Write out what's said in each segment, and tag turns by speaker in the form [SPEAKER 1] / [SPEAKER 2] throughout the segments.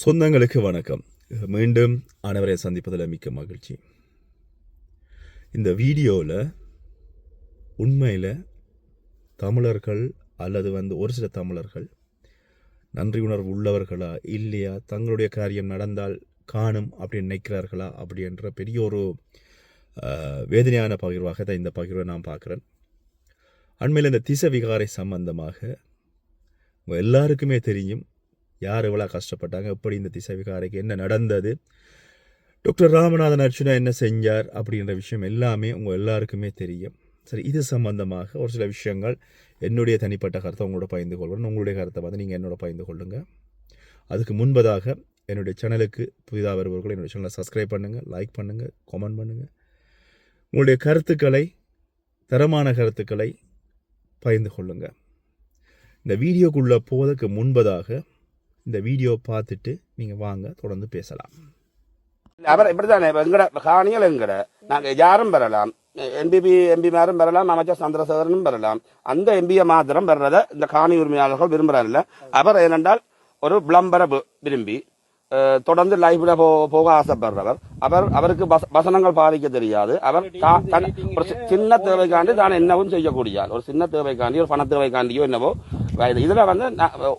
[SPEAKER 1] சொந்தங்களுக்கு வணக்கம். மீண்டும் அனைவரை சந்திப்பதில் மிக்க மகிழ்ச்சி. இந்த வீடியோவில் உண்மையில் தமிழர்கள் அல்லது வந்து ஒரு சில தமிழர்கள் நன்றி உணர்வு உள்ளவர்களா இல்லையா தங்களுடைய காரியம் நடந்தால் காணும் அப்படின்னு நினைக்கிறார்களா அப்படின்ற பெரிய ஒரு வேதனையான பகிர்வாக தான் இந்த பகிர்வை நான் பார்க்குறேன். அண்மையில் இந்த திசை விகாரை சம்பந்தமாக உங்கள் எல்லாருக்குமே தெரியும். யார் எவ்வளோ கஷ்டப்பட்டாங்க? எப்படி இந்த திசை விகாரைக்கு என்ன நடந்தது? டாக்டர் ராமநாதன் அர்ச்சுனா என்ன செஞ்சார்? அப்படின்ற விஷயம் எல்லாமே உங்கள் எல்லாருக்குமே தெரியும். சரி இது சம்பந்தமாக ஒரு சில விஷயங்கள் என்னுடைய தனிப்பட்ட கருத்தை உங்களோட பகிர்ந்து கொள்கிறேன். உங்களுடைய கருத்தை வந்து நீங்கள் என்னோட பகிர்ந்து கொள்ளுங்கள் அதுக்கு முன்பதாக என்னுடைய சேனலுக்கு புதிதாக வருபவர்கள் என்னுடைய சேனலை சப்ஸ்கிரைப் பண்ணுங்கள் லைக் பண்ணுங்கள் கமெண்ட் பண்ணுங்கள் உங்களுடைய கருத்துக்களை தரமான கருத்துக்களை பகிர்ந்து கொள்ளுங்கள் இந்த வீடியோக்குள்ளே போவதற்கு முன்பதாக இந்த வீடியோ பார்த்துட்டு நீங்கள் வாங்க தொடர்ந்து பேசலாம்.
[SPEAKER 2] அவர் இப்படித்தானே எங்கட காணிகள் எங்கட? நாங்க யாரும் பெறலாம். எம்பி எம்பிமாரும் பெறலாம் அமைச்சர் சந்திரசேகரனும் பெறலாம். அந்த எம்பியை மாத்திரம் பெறத இந்த காணி உரிமையாளர்கள் விரும்புறாருல்ல அவர் ஏனென்றால் ஒரு விளம்பர விரும்பி தொடர்ந்து லைஃப்ல போக ஆசைப்படுறவர் அவர் அவருக்கு வச- வசனங்கள் பாதிக்க தெரியாது அவர் ஒரு சின்ன தேவைக்காண்டி தான் என்னவும் செய்யக்கூடிய ஆள். ஒரு சின்ன தேவைக்காண்டி ஒரு பண தேவைக்காண்டியோ என்னவோ இது- இதுல வந்து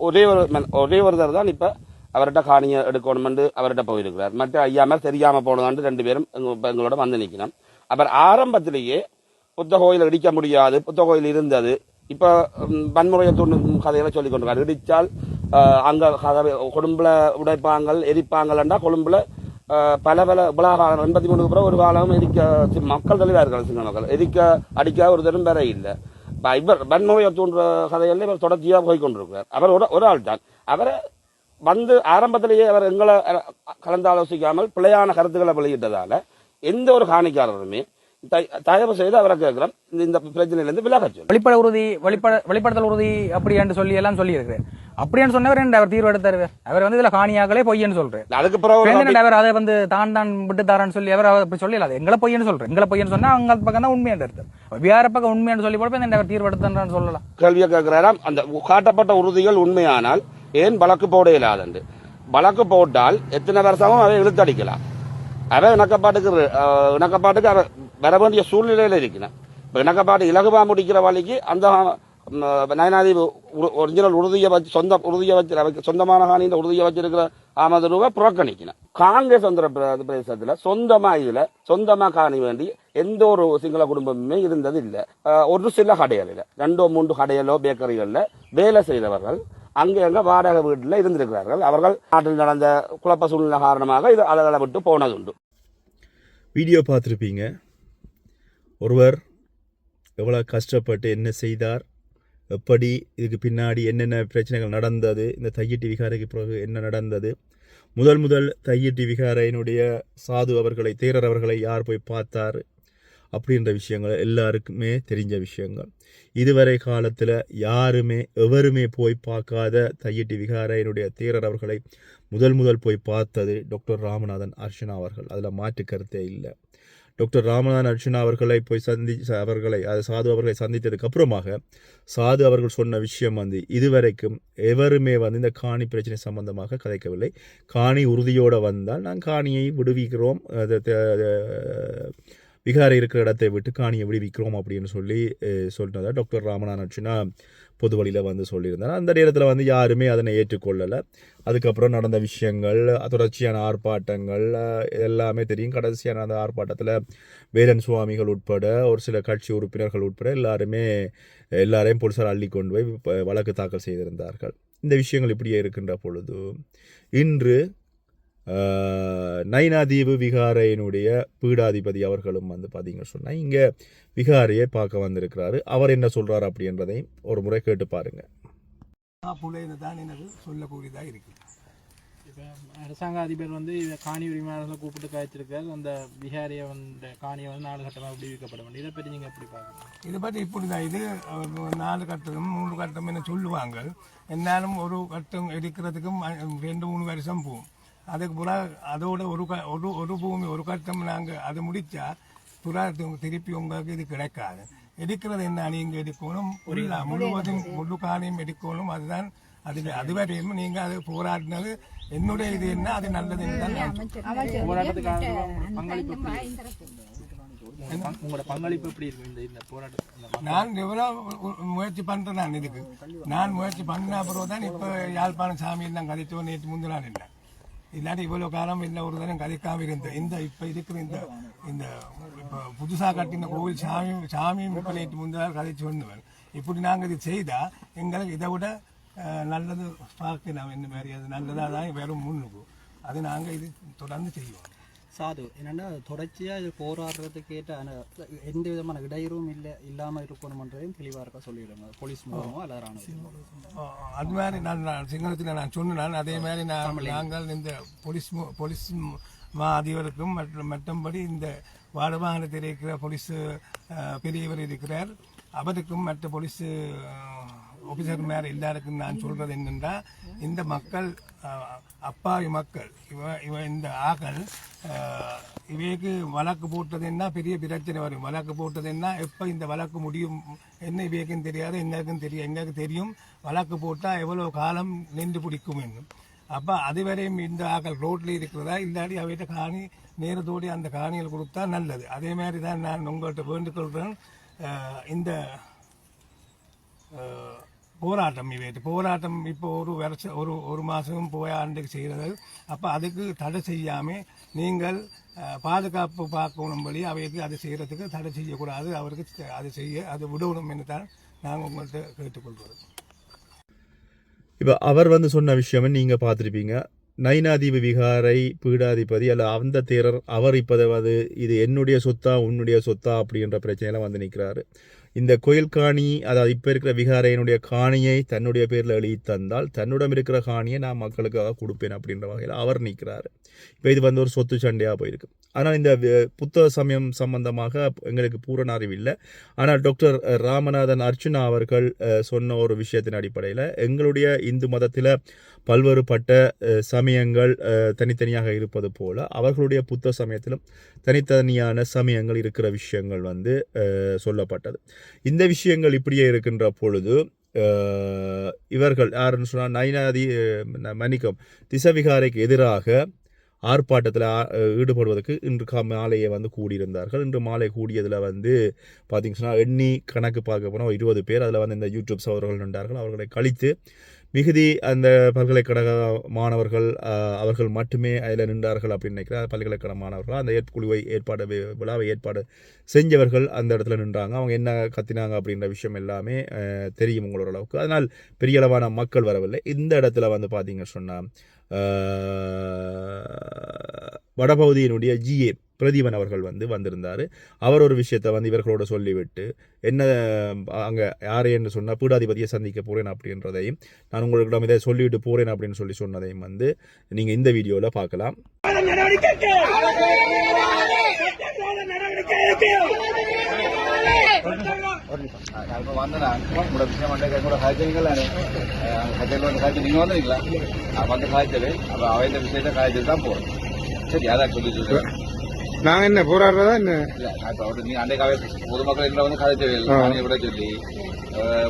[SPEAKER 2] ஒரே ஒரு ஒரே ஒருத்தர் தான் இப்ப அவர்கிட்ட காணியை எடுக்கணும்னு அவர்கிட்ட போயிருக்கிறார் மற்ற ஐயா மேல் தெரியாம போனதாண்டு ரெண்டு பேரும் எங்களோட வந்து நிக்கணும் அவர் ஆரம்பத்திலேயே புத்த கோயில் இடிக்க முடியாது புத்த கோயில் இருந்தது இப்ப வன்முறையை தூண்டும் கதைகளை சொல்லி கொண்டிருக்காரு இடிச்சால் அங்கே கொழும்பில் உடைப்பாங்கள் எரிப்பாங்கள்டா கொழும்பில் பல பல உலகாலம் எண்பத்தி மூணுக்கு பிறகு ஒரு காலம் எரிக்க மக்கள் தெளிவாக இருக்காங்க சிங்கள மக்கள் எரிக்க அடிக்க ஒரு தரும் வேற இல்லை. இவர் வன்முறையை தூண்டுற கதைகள்ல இவர் தொடர்ச்சியாக போய் கொண்டிருக்கிறார் அவர் ஒரு ஒரு ஆள் தான். அவரை வந்து ஆரம்பத்திலேயே அவர் எங்களை கலந்து ஆலோசிக்காமல் பிழையான கருத்துக்களை வெளியிட்டதால எந்த ஒரு காணிக்காரருமே த- தயவு செய்து அவரை கேட்கிறோம். இந்த- பிரச்சனையிலேருந்து பிரச்சனையிலிருந்து
[SPEAKER 3] வெளிப்பட உறுதி வெளிப்பட வெளிப்படுத்தல் உறுதி அப்படி என்று சொல்லி எல்லாம் சொல்லி இருக்கிறேன் அப்படின்னு சொன்னவர் அவர் தீர்வு எடுத்தாரு அவர் வந்து இதுல காணியாக்களே பொய்யன்னு சொல்றாரு.
[SPEAKER 2] அதுக்கு பிறகு
[SPEAKER 3] அவர் அதை வந்து தான் தான் விட்டு தாரன்னு சொல்லி அவர் அப்படி சொல்லல. அது எங்களை பொய்யன்னு சொல்றேன் எங்களை பொய்யன்னு சொன்னா அவங்க பக்கம் தான் உண்மையான எடுத்தார் வேற பக்கம் உண்மையான சொல்லி போறப்ப இந்த அவர் தீர்வு எடுத்தான்னு சொல்லலாம்.
[SPEAKER 2] கேள்வியை கேட்கிறாராம். அந்த காட்டப்பட்ட உறுதிகள் உண்மையானால் ஏன் வழக்கு போட இயலாதண்டு வழக்கு போட்டால் எத்தனை வருஷமும் அதை இழுத்தடிக்கலாம் அவன் இணக்கப்பாட்டுக்கு இணக்கப்பாட்டுக்கு அவன் வர வேண்டிய சூழ்நிலையில இருக்கிறான் இப்ப இணக்கப்பாடு இலகுவா முடிக்கிற வழிக்கு அந்த ம், ஒரிஜினல் உறுதியை வச்சு சொந்த உறுதியை வச்சு சொந்தமான காணியில் உறுதியை வச்சிருக்கிற ஆமது ரூபாய் புறக்கணிக்கணும் காங்கிரஸ் ஆந்திர பிரதேசத்தில் சொந்தமாக இதில் சொந்தமாக காணி வேண்டி எந்த ஒரு சிங்கள குடும்பமுமே இருந்தது இல்லை ஒரு சில கடைகளில் ரெண்டோ மூன்று கடைகளோ பேக்கரிகளில் வேலை செய்தவர்கள் அங்கே அங்கே வாடகை வீட்டில் இருந்திருக்கிறார்கள் அவர்கள் நாட்டில் நடந்த குழப்ப சூழ்நிலை காரணமாக இது அதை விட்டு போனதுண்டு
[SPEAKER 1] வீடியோ பார்த்துருப்பீங்க ஒருவர் எவ்வளோ கஷ்டப்பட்டு என்ன செய்தார் எப்படி இதுக்கு பின்னாடி என்னென்ன பிரச்சனைகள் நடந்தது இந்த தையிட்டி விகாரைக்கு பிறகு என்ன நடந்தது? முதல் முதல் தையிட்டி விகாரையினுடைய சாது அவர்களை தேரர் அவர்களை யார் போய் பார்த்தார்? அப்படின்ற விஷயங்கள் எல்லாருக்குமே தெரிஞ்ச விஷயங்கள். இதுவரை காலத்தில் யாருமே எவருமே போய் பார்க்காத தையிட்டி விகாரையினுடைய தேரர் அவர்களை முதல் முதல் போய் பார்த்தது டாக்டர் ராமநாதன் அர்ச்சனா அவர்கள். அதில் மாற்று கருத்தே இல்லை. டாக்டர் ராமநாதன் அர்ஜுனா அவர்களை போய் சந்தி அவர்களை அது சாது அவர்களை சந்தித்ததுக்கு அப்புறமாக சாது அவர்கள் சொன்ன விஷயம் வந்து இதுவரைக்கும் எவருமே வந்து இந்த காணி பிரச்சனை சம்பந்தமாக கதைக்கவில்லை. காணி உறுதியோடு வந்தால் நாங்கள் காணியை விடுவிக்கிறோம். அது- விகாரை இருக்கிற இடத்தை விட்டு காணியை விடுவிக்கிறோம் அப்படின்னு சொல்லி சொல்லிட்டு டாக்டர் ராமநாதன் பொது வழியில் வந்து சொல்லியிருந்தார். அந்த நேரத்தில் வந்து யாருமே அதனை ஏற்றுக்கொள்ளலை. அதுக்கப்புறம் நடந்த விஷயங்கள் தொடர்ச்சியான ஆர்ப்பாட்டங்கள் எல்லாமே தெரியும். கடைசியான அந்த ஆர்ப்பாட்டத்தில் வேலன் சுவாமிகள் உட்பட ஒரு சில கட்சி உறுப்பினர்கள் உட்பட எல்லாருமே எல்லாரையும் போலீஸார் அள்ளி கொண்டு போய் வழக்கு தாக்கல் செய்திருந்தார்கள். இந்த விஷயங்கள் இப்படியே இருக்கின்ற பொழுது இன்று நைனாதீவு விகாரையினுடைய பீடாதிபதி அவர்களும் வந்து பார்த்தீங்கன்னு சொன்னால் இங்கே விகாரையை பார்க்க வந்திருக்கிறாரு. அவர் என்ன சொல்றாரு அப்படின்றதையும் ஒரு முறை கேட்டு பாருங்க.
[SPEAKER 4] புலையில தான் எனக்கு சொல்லக்கூடியதாக இருக்குது
[SPEAKER 5] இப்போ அரசாங்க அதிபர் வந்து இதை காணி உரிமையாளர்களை கூப்பிட்டு காய்ச்சிருக்காரு. அந்த பிஹாரியை வந்து காணியை வந்து நாலு கட்டமாக விடுவிக்கப்பட வேண்டும்? இதை பற்றி நீங்கள் எப்படி பார்க்கணும்
[SPEAKER 4] இதை பற்றி இப்படி தான் இது நாலு கட்டம் மூணு கட்டம் என்ன சொல்லுவாங்க. என்னாலும் ஒரு கட்டம் எடுக்கிறதுக்கும் ரெண்டு மூணு வருஷம் போகும். அதுக்கு புறா அதோட ஒரு க- ஒரு ஒரு பூமி ஒரு கட்டம் நாங்கள் அதை முடிச்சா புறா திருப்பி உங்களுக்கு இது கிடைக்காது. எடுக்கிறது என்ன நீங்க எடுக்கணும்? ஃபுல்லா முழுவதும் முழு காணியும் எடுக்கணும். அதுதான் அது அதுவரையும் நீங்க அது போராடினது. என்னுடைய இது என்ன? அது நல்லது தான் நான் எவ்வளவு முயற்சி பண்றேன் நான் இதுக்கு. நான் முயற்சி பண்ண அப்புறம் தான் இப்ப யாழ்ப்பாணம் சாமி நான் கதைச்சோம் நேற்று முந்தினான் இல்லை இல்லாட்டி இவ்வளோ காலம் இல்லை ஒரு தரம் கதைக்காமல் இருந்த இந்த இப்போ இருக்கிற இந்த இந்த இப்போ புதுசாக கட்டின கோவில் சாமியும் சாமியும் இப்போ நேற்று முந்தினால் கதைச்சு வந்தவன். இப்படி நாங்கள் இது செய்தால் எங்களுக்கு இதை விட அஹ், நல்லது பார்க்கலாம் இந்த மாதிரி அது நல்லதாக தான் வெறும் முன்னுக்கும் அது நாங்கள் இது தொடர்ந்து செய்வோம்.
[SPEAKER 6] சாது. என்னென்னா தொடர்ச்சியாக இது போராடுறதுக்கு ஏற்ற எந்த விதமான இடையூறும் இல்லை இல்லாமல் இருக்கணுமன்றதையும் தெளிவாக இருக்க சொல்லிடுங்க. போலீஸ் மூலமோ அல்லது ராணுவம்
[SPEAKER 4] ஆஹ் அது மாதிரி நான் நான் சிங்களத்தில் நான் சொன்னேன். அதே மாதிரி நான் நாங்கள் இந்த போலீஸ் போலீஸ் மு- அதிபருக்கும் மற்றும் மற்றும்படி இந்த வாடமாநிலத்தில் இருக்கிற போலீஸ் பெரியவர் இருக்கிறார். அவருக்கும் மற்ற போலீஸ் ஆஃபீஸர் மேலே எல்லாருக்கும் நான் சொல்றது என்னென்றால் இந்த மக்கள் அப்பாவி மக்கள் இவ இவ இந்த ஆக்கள் இவைக்கு வழக்கு போட்டதுன்னா பெரிய பிரச்சனை வரும். வழக்கு போட்டதுன்னா எப்போ இந்த வழக்கு முடியும்? என்ன இவைக்கும் தெரியாது எங்களுக்கும் தெரியும் எங்களுக்கு தெரியும் வழக்கு போட்டால் எவ்வளோ காலம் நின்று பிடிக்கும் என்னும் அப்போ அதுவரையும் இந்த ஆக்கள் ரோட்டில் இருக்கிறதா? இல்லாட்டி அவைகிட்ட காணி நேரத்தோடு அந்த காணிகள் கொடுத்தா நல்லது. அதே மாதிரி தான் நான் உங்கள்கிட்ட வேண்டுகொள்கிறேன் இந்த போராட்டம் இவைட்டு போராட்டம் இப்போ ஒரு வருஷம் ஒரு ஒரு மாதம் போய் ஆண்டுக்கு செய்கிறது. அப்போ அதுக்கு தடை செய்யாமல் நீங்கள் ஆஹ், பாதுகாப்பு பார்க்கணும்படி அவைக்கு அது செய்கிறதுக்கு தடை செய்யக்கூடாது. அவருக்கு அது செய்ய அது விடணும் என்று தான் நாங்கள் உங்கள்கிட்ட கேட்டுக்கொள்கிறோம்.
[SPEAKER 1] இப்போ அவர் வந்து சொன்ன விஷயம் நீங்கள் பார்த்துருப்பீங்க. நைனாதீப விகாரை பீடாதிபதி அல்ல அந்த தேரர் அவர் இப்போ அது இது என்னுடைய சொத்தா உன்னுடைய சொத்தா அப்படின்ற பிரச்சனையெல்லாம் வந்து நிற்கிறாரு இந்த கோயில் காணி அதாவது இப்போ இருக்கிற விகாரையனுடைய காணியை தன்னுடைய பேரில் எழுதி தந்தால் தன்னிடம் இருக்கிற காணியை நான் மக்களுக்காக கொடுப்பேன் அப்படின்ற வகையில் அவர் நிற்கிறார். இப்போ இது வந்து ஒரு சொத்து சண்டையாக போயிருக்கு. ஆனால் இந்த புத்தக சமயம் சம்பந்தமாக எங்களுக்கு பூரண அறிவு இல்லை. ஆனால் டாக்டர் ராமநாதன் அர்ச்சுனா அவர்கள் சொன்ன ஒரு விஷயத்தின் அடிப்படையில் எங்களுடைய இந்து மதத்தில் பல்வேறுபட்ட சமயங்கள் தனித்தனியாக இருப்பது போல் அவர்களுடைய புத்த சமயத்திலும் தனித்தனியான சமயங்கள் இருக்கிற விஷயங்கள் வந்து சொல்லப்பட்டது. இந்த விஷயங்கள் இப்படியே இருக்கின்ற பொழுது இவர்கள் யாருன்னு சொன்னால் நைனாதி மன்னிக்கம் திசவிகாரைக்கு எதிராக ஆர்ப்பாட்டத்தில் ஈடுபடுவதற்கு இன்று கா மாலையை வந்து கூடியிருந்தார்கள். இன்று மாலை கூடியதில் வந்து பார்த்தீங்கன்னா சொன்னால் எண்ணி கணக்கு பார்க்க போனால் இருபது பேர். அதில் வந்து இந்த யூடியூப் சகோதரர்கள் நின்றார்கள். அவர்களை கழித்து மிகுதி அந்த பல்கலைக்கழக மாணவர்கள் அவர்கள் மட்டுமே அதில் நின்றார்கள் அப்படின்னு நினைக்கிறேன் பல்கலைக்கழக மாணவர்கள்? அந்த ஏற்புக்குழுவை ஏற்பாடு விழாவை ஏற்பாடு செஞ்சவர்கள் அந்த இடத்துல நின்றாங்க. அவங்க என்ன கத்தினாங்க அப்படின்ற விஷயம் எல்லாமே தெரியும் உங்களோட அளவுக்கு. அதனால் பெரிய அளவான மக்கள் வரவில்லை. இந்த இடத்துல வந்து பார்த்தீங்க சொன்னால் வடபகுதியினுடைய ஜிஏ பிரதீபன் அவர்கள் வந்து வந்திருந்தார். அவர் ஒரு விஷயத்தை வந்து இவர்களோட சொல்லிவிட்டு என்ன அங்கே யார்? என்று சொன்னால் பீடாதிபதியை சந்திக்க போகிறேன் அப்படின்றதையும் நான் உங்களிடம் இதை சொல்லிவிட்டு போகிறேன் அப்படின்னு சொல்லி சொன்னதையும் வந்து நீங்கள் இந்த வீடியோவில் பார்க்கலாம்.
[SPEAKER 7] நான் வந்தேன் உங்களோட விஷயம் வந்து கூட காய்ச்சல் வந்து காய்ச்சல் நீங்க வந்து காய்ச்சல் அப்ப விஷயத்த காய்ச்சல் தான் போறேன் சரி அதான் சொல்லி
[SPEAKER 8] நாங்க என்ன போராடுறதா என்ன?
[SPEAKER 7] நீ அன்றைக்காவே பொதுமக்கள் எங்களை வந்து காய்ச்சல் நானே விட சொல்லி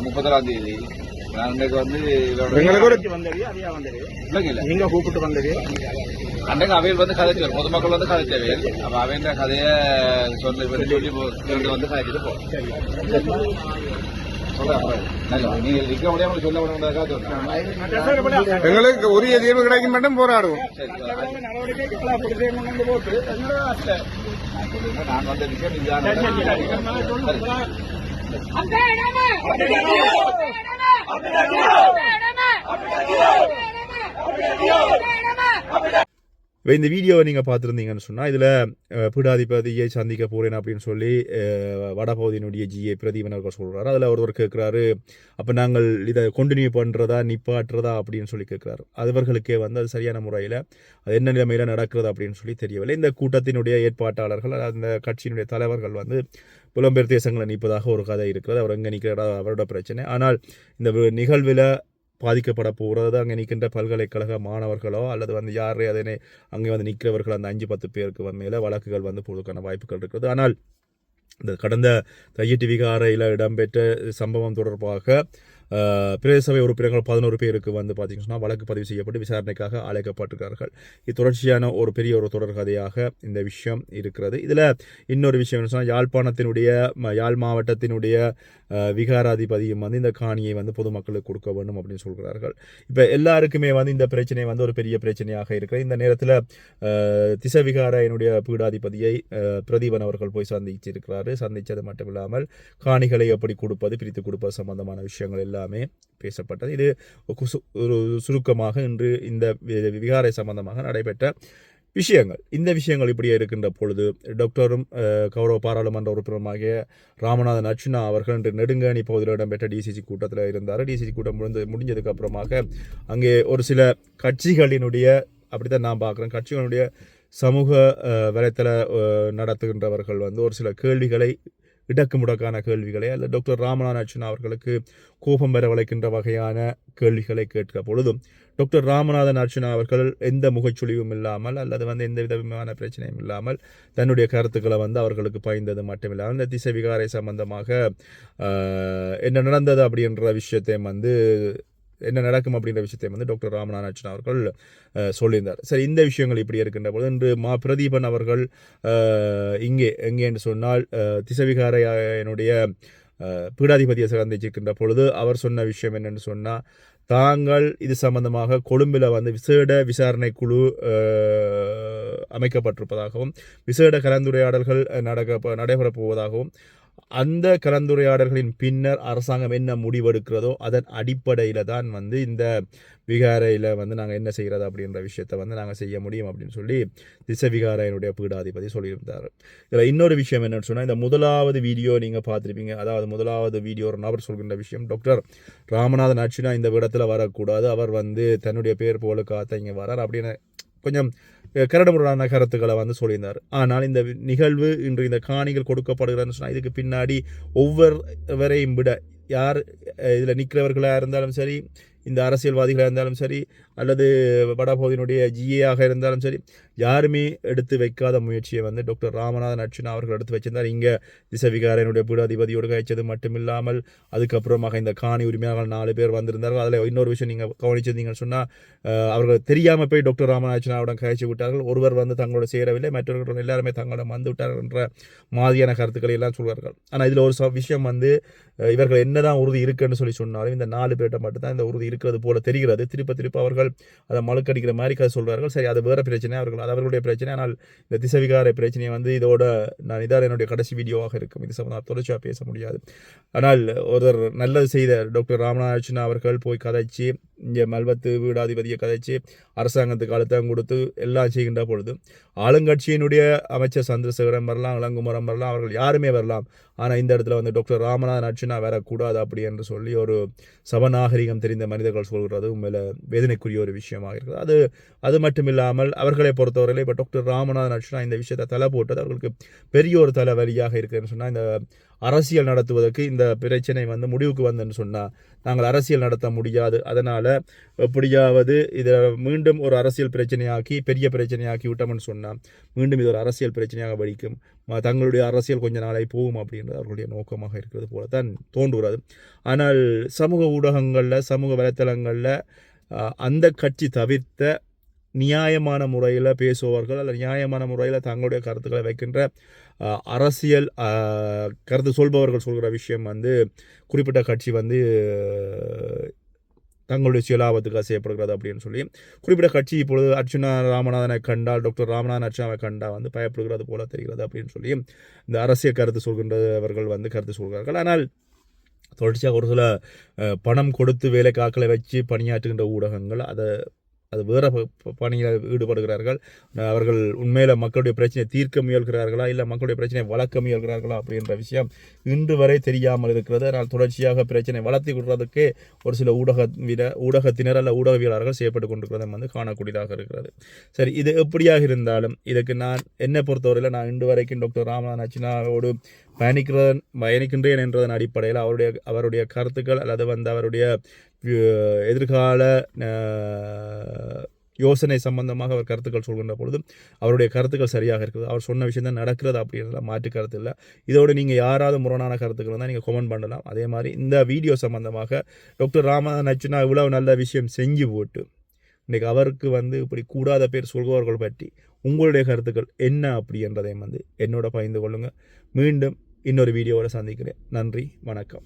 [SPEAKER 7] முப்பத்தொராம் தேதி. நான் இன்னைக்கு வந்து
[SPEAKER 8] நீங்க கூப்பிட்டு வந்தது?
[SPEAKER 7] அன்றைக்கு அவையில் வந்து கதைச்சவர் பொதுமக்கள் வந்து கதைச்சவையில் அப்ப அவைன்ற கதையை சொல்லி சொல்லி வந்து கதைச்சிட்டு போறோம்
[SPEAKER 8] எங்களுக்கு உரிய தீர்வு கிடைக்கும் மட்டும் போராடுவோம்.
[SPEAKER 7] நான் வந்த விஷயம்
[SPEAKER 1] இந்த வீடியோவை நீங்கள் பார்த்துருந்தீங்கன்னு சொன்னால் இதில் பீடாதிபதியை சந்திக்க போகிறேன் அப்படின்னு சொல்லி வடபகுதியினுடைய ஜிஏ பிரதீபன் அவர்கள் சொல்கிறார் அதில் ஒருவர் கேட்குறாரு அப்போ நாங்கள் இதை கண்டினியூ பண்ணுறதா நிப்பாட்டுறதா? அப்படின்னு சொல்லி கேட்குறாரு அவர்களுக்கே வந்து அது சரியான முறையில் அது என்ன நிலைமையில் நடக்கிறது அப்படின்னு சொல்லி தெரியவில்லை. இந்த கூட்டத்தினுடைய ஏற்பாட்டாளர்கள் அந்த கட்சியினுடைய தலைவர்கள் வந்து புலம்பெயர் தேசங்களை நிற்பதாக ஒரு கதை இருக்கிறது. அவர் எங்கே நிற்கிறதா அவரோட பிரச்சனை. ஆனால் இந்த நிகழ்வில் பாதிக்கப்பட போகிறது. அங்கே நிற்கின்ற பல்கலைக்கழக மாணவர்களோ அல்லது வந்து யார் அதனை அங்கே வந்து நிற்கிறவர்கள் அந்த அஞ்சு பத்து பேருக்கு வந்து மேலே வழக்குகள் வந்து போவதற்கான வாய்ப்புகள் இருக்கிறது ஆனால் இந்த கடந்த தையட்டி விகாரையில் இடம்பெற்ற சம்பவம் தொடர்பாக பிரதேசவை உறுப்பினர்கள் பதினோரு பேருக்கு வந்து பார்த்தீங்கன்னா சொன்னால் வழக்கு பதிவு செய்யப்பட்டு விசாரணைக்காக அழைக்கப்பட்டிருக்கிறார்கள். இது தொடர்ச்சியான ஒரு பெரிய ஒரு தொடர் கதையாக இந்த விஷயம் இருக்கிறது. இதில் இன்னொரு விஷயம் என்ன சொன்னால் யாழ்ப்பாணத்தினுடைய ம- யாழ் மாவட்டத்தினுடைய விகாராதிபதியும் வந்து இந்த காணியை வந்து பொதுமக்களுக்கு கொடுக்க வேண்டும் அப்படின்னு சொல்கிறார்கள். இப்போ எல்லாருக்குமே வந்து இந்த பிரச்சனை வந்து ஒரு பெரிய பிரச்சனையாக இருக்கிறது. இந்த நேரத்தில் திசவிகார என்னுடைய பீடாதிபதியை பிரதீபன் அவர்கள் போய் சந்திச்சிருக்கிறாரு. சந்தித்தது மட்டும் இல்லாமல் காணிகளை எப்படி கொடுப்பது பிரித்து கொடுப்பது சம்பந்தமான விஷயங்கள் எல்லாம் எல்லாமே பேசப்பட்டது. இது ஒரு சுருக்கமாக இன்று இந்த விகாரை சம்பந்தமாக நடைபெற்ற விஷயங்கள். இந்த விஷயங்கள் இப்படியே இருக்கின்ற பொழுது டாக்டரும் கௌரவ பாராளுமன்ற உறுப்பினருமாகிய ராமநாதன் அர்ச்சுனா அவர்கள் இன்று நெடுங்கணி பகுதியில் இடம்பெற்ற டிசிசி கூட்டத்தில் இருந்தார். டிசிசி கூட்டம் முடிந்து முடிஞ்சதுக்கு அப்புறமாக அங்கே ஒரு சில கட்சிகளினுடைய அப்படித்தான் நான் பார்க்குறேன் கட்சிகளுடைய சமூக வலைத்தள நடத்துகின்றவர்கள் வந்து ஒரு சில கேள்விகளை இடக்கு முடக்கான கேள்விகளை அல்ல டாக்டர் ராமநாதன் அவர்களுக்கு கோபம் வரவழைக்கின்ற வகையான கேள்விகளை கேட்க பொழுதும் டாக்டர் ராமநாதன் அர்ச்சனா அவர்கள் எந்த முகச்சுழிவும் இல்லாமல் அல்லது வந்து எந்த விதமான பிரச்சனையும் இல்லாமல் தன்னுடைய கருத்துக்களை வந்து அவர்களுக்கு பயந்தது மட்டுமில்லாமல் இந்த திசை விகாரை சம்பந்தமாக என்ன நடந்தது அப்படின்ற விஷயத்தையும் வந்து என்ன நடக்கும் அப்படின்ற விஷயத்தை வந்து டாக்டர் ராமநாதன் அவர்கள் சொல்லியிருந்தார். சரி இந்த விஷயங்கள் இப்படி இருக்கின்ற போது இன்று மா பிரதீபன் அவர்கள் இங்கே எங்கே என்று சொன்னால் திசவிகார திசவிகாரையனுடைய பீடாதிபதியை சந்திச்சிருக்கின்ற பொழுது அவர் சொன்ன விஷயம் என்னென்னு சொன்னால் தாங்கள் இது சம்பந்தமாக கொழும்பில் வந்து விசேட விசாரணை குழு அமைக்கப்பட்டிருப்பதாகவும் விசேட கலந்துரையாடல்கள் நடக்க நடைபெறப் போவதாகவும் அந்த கலந்துரையாடல்களின் பின்னர் அரசாங்கம் என்ன முடிவெடுக்கிறதோ அதன் அடிப்படையில் தான் வந்து இந்த விகாரையில் வந்து நாங்கள் என்ன செய்கிறது அப்படின்ற விஷயத்தை வந்து நாங்கள் செய்ய முடியும் அப்படின்னு சொல்லி திசை விகாரையினுடைய பீடாதிபதி சொல்லியிருந்தார். இதில் இன்னொரு விஷயம் என்னென்னு சொன்னால் இந்த முதலாவது வீடியோ நீங்கள் பார்த்துருப்பீங்க. அதாவது முதலாவது வீடியோ ஒரு நபர் சொல்கின்ற விஷயம். டாக்டர் ராமநாதன் அர்ச்சுனா இந்த இடத்துல வரக்கூடாது. அவர் வந்து தன்னுடைய பேர் போல காத்த இங்கே வரார் அப்படின்னு கொஞ்சம் கரடுமுரடான கருத்துக்களை வந்து சொல்லியிருந்தார். ஆனால் இந்த நிகழ்வு இன்று இந்த காணிகள் கொடுக்கப்படுகிறன்னு சொன்னால் இதுக்கு பின்னாடி ஒவ்வொருவரையும் விட யார் இதில் நிற்கிறவர்களாக இருந்தாலும் சரி இந்த அரசியல்வாதிகளாக இருந்தாலும் சரி அல்லது வடபகுதியினுடைய ஜிஏயாக இருந்தாலும் சரி யாருமே எடுத்து வைக்காத முயற்சியை வந்து டாக்டர் ராமநாதன் அர்ச்சுனா அவர்கள் எடுத்து வச்சிருந்தார். இங்கே திசவிகாரனுடைய பீடாதிபதியோடு கழிச்சது மட்டுமில்லாமல் அதுக்கப்புறமாக இந்த காணி உரிமையாளர்கள் நாலு பேர் வந்திருந்தார்கள். அதில் இன்னொரு விஷயம் நீங்கள் கவனிச்சிருந்தீங்கன்னு சொன்னால் அவர்கள் தெரியாமல் போய் டாக்டர் ராமநாதனாவுடன் கழிச்சு விட்டார்கள். ஒருவர் வந்து தங்களோட சேரவில்லை மற்றவர்கள் எல்லாருமே தங்களிடம் வந்து விட்டார்கள் என்ற மாதிரியான கருத்துக்களை எல்லாம் சொல்வார்கள். ஆனால் இதில் ஒரு ச- விஷயம் வந்து இவர்கள் என்னதான் உறுதி இருக்குன்னு சொல்லி சொன்னாலும் இந்த நாலு பேர்கிட்ட மட்டும்தான் இந்த உறுதி இருக்கிறது போல தெரிகிறது. திருப்ப திருப்ப அவர்கள் அதை மழுக்கடிக்கிற மாதிரி கதை சொல்கிறார்கள் சரி அது வேற பிரச்சனை அவர்கள் அது அவர்களுடைய பிரச்சனை. ஆனால் இந்த திசவிகார பிரச்சனையை வந்து இதோட நான் இதான் என்னுடைய கடைசி வீடியோவாக இருக்கும். இது சம்பந்தம் தொடர்ச்சியாக பேச முடியாது. ஆனால் ஒருத்தர் நல்லது செய்த டாக்டர் ராமநாதன் அவர்கள் போய் கதைச்சு இங்கே மல்வத்து வீடாதிபதியை கதைச்சு அரசாங்கத்துக்கு அழுத்தம் கொடுத்து எல்லாம் செய்கின்ற பொழுது ஆளுங்கட்சியினுடைய அமைச்சர் சந்திரசேகரன் வரலாம் இளங்குமரம் வரலாம் அவர்கள் யாருமே வரலாம். ஆனால் இந்த இடத்துல வந்து டாக்டர் ராமநாதன் அர்ச்சனா வரக்கூடாது அப்படி என்று சொல்லி ஒரு சபநாகரிகம் தெரிந்த மனிதர்கள் சொல்கிறது உண்மையில் வேதனைக்குரிய ஒரு விஷயமாக இருக்குது. அது அது மட்டும் இல்லாமல் அவர்களை பொறுத்தவரையில் இப்போ டாக்டர் ராமநாதன் அர்ச்சனா இந்த விஷயத்தை தலை போட்டது அவர்களுக்கு பெரிய ஒரு தலைவலியாக இருக்குதுன்னு சொன்னால் இந்த அரசியல் நடத்துவதற்கு இந்த பிரச்சனை வந்து முடிவுக்கு வந்தேன்னு சொன்னால் நாங்கள் அரசியல் நடத்த முடியாது. அதனால் எப்படியாவது இதை மீண்டும் ஒரு அரசியல் பிரச்சனையாக்கி பெரிய பிரச்சனையாக்கி விட்டோம்னு சொன்னால் மீண்டும் இது ஒரு அரசியல் பிரச்சனையாக வடிக்கும் தங்களுடைய அரசியல் கொஞ்ச நாளை போகும் அப்படின்றது அவர்களுடைய நோக்கமாக இருக்கிறது போல தான் தோன்றுகிறது. ஆனால் சமூக ஊடகங்களில் சமூக வலைத்தளங்களில் அந்த கட்சி தவிர்த்த நியாயமான முறையில் பேசுபவர்கள் அல்லது நியாயமான முறையில் தங்களுடைய கருத்துக்களை வைக்கின்ற அரசியல் கருத்து சொல்பவர்கள் சொல்கிற விஷயம் வந்து குறிப்பிட்ட கட்சி வந்து தங்களுடைய சுயலாபத்துக்காக செய்யப்படுகிறது அப்படின்னு சொல்லி குறிப்பிட்ட கட்சி இப்பொழுது அர்ச்சுனா ராமநாதனை கண்டால் டாக்டர் ராமநாதன் அர்ச்சனாவை கண்டா வந்து பயப்படுகிறது போல தெரிகிறது அப்படின்னு சொல்லி இந்த அரசியல் கருத்து சொல்கின்றவர்கள் வந்து கருத்து சொல்கிறார்கள். ஆனால் தொடர்ச்சியாக ஒரு சில பணம் கொடுத்து வேலைக்காக்களை வச்சு பணியாற்றுகின்ற ஊடகங்கள் அதை அது வேறு பணியில் ஈடுபடுகிறார்கள். அவர்கள் உண்மையில் மக்களுடைய பிரச்சனையை தீர்க்க முயல்கிறார்களா? இல்லை மக்களுடைய பிரச்சனையை வளர்க்க முயல்கிறார்களா? அப்படின்ற விஷயம் இன்று வரை தெரியாமல் இருக்கிறது. ஆனால் தொடர்ச்சியாக பிரச்சனை வளர்த்தி விடுறதுக்கே ஒரு சில ஊடக விட ஊடகத்தினர் அல்ல ஊடகவியலாளர்கள் செய்யப்பட்டு கொண்டிருக்கிறதும் வந்து காணக்கூடியதாக இருக்கிறது. சரி இது எப்படியாக இருந்தாலும் இதுக்கு நான் என்னை பொறுத்தவரையில் நான் இன்று வரைக்கும் டாக்டர் ராமநாதன் அச்சினாவோடு பயணிக்கிறேன் பயணிக்கின்றேன் என்றதன் அடிப்படையில் அவருடைய அவருடைய கருத்துக்கள் அல்லது வந்து அவருடைய எதிர்கால யோசனை சம்பந்தமாக அவர் கருத்துக்கள் சொல்கின்ற பொழுது அவருடைய கருத்துக்கள் சரியாக இருக்குது. அவர் சொன்ன விஷயம் தான் நடக்கிறது அப்படின்றத மாற்று கருத்து இல்லை. இதோடு நீங்கள் யாராவது முரணான கருத்துக்கள் இருந்தால் நீங்கள் கொமெண்ட் பண்ணலாம். அதே மாதிரி இந்த வீடியோ சம்பந்தமாக டாக்டர் ராமநாதன் அச்சுனா இவ்வளோ நல்ல விஷயம் செஞ்சு போட்டு இன்றைக்கி அவருக்கு வந்து இப்படி கூடாத பேர் சொல்பவர்கள் பற்றி உங்களுடைய கருத்துக்கள் என்ன அப்படின்றதையும் வந்து என்னோட பகிர்ந்து கொள்ளுங்கள் மீண்டும் இன்னொரு வீடியோவில் சந்திக்கிறேன். நன்றி வணக்கம்.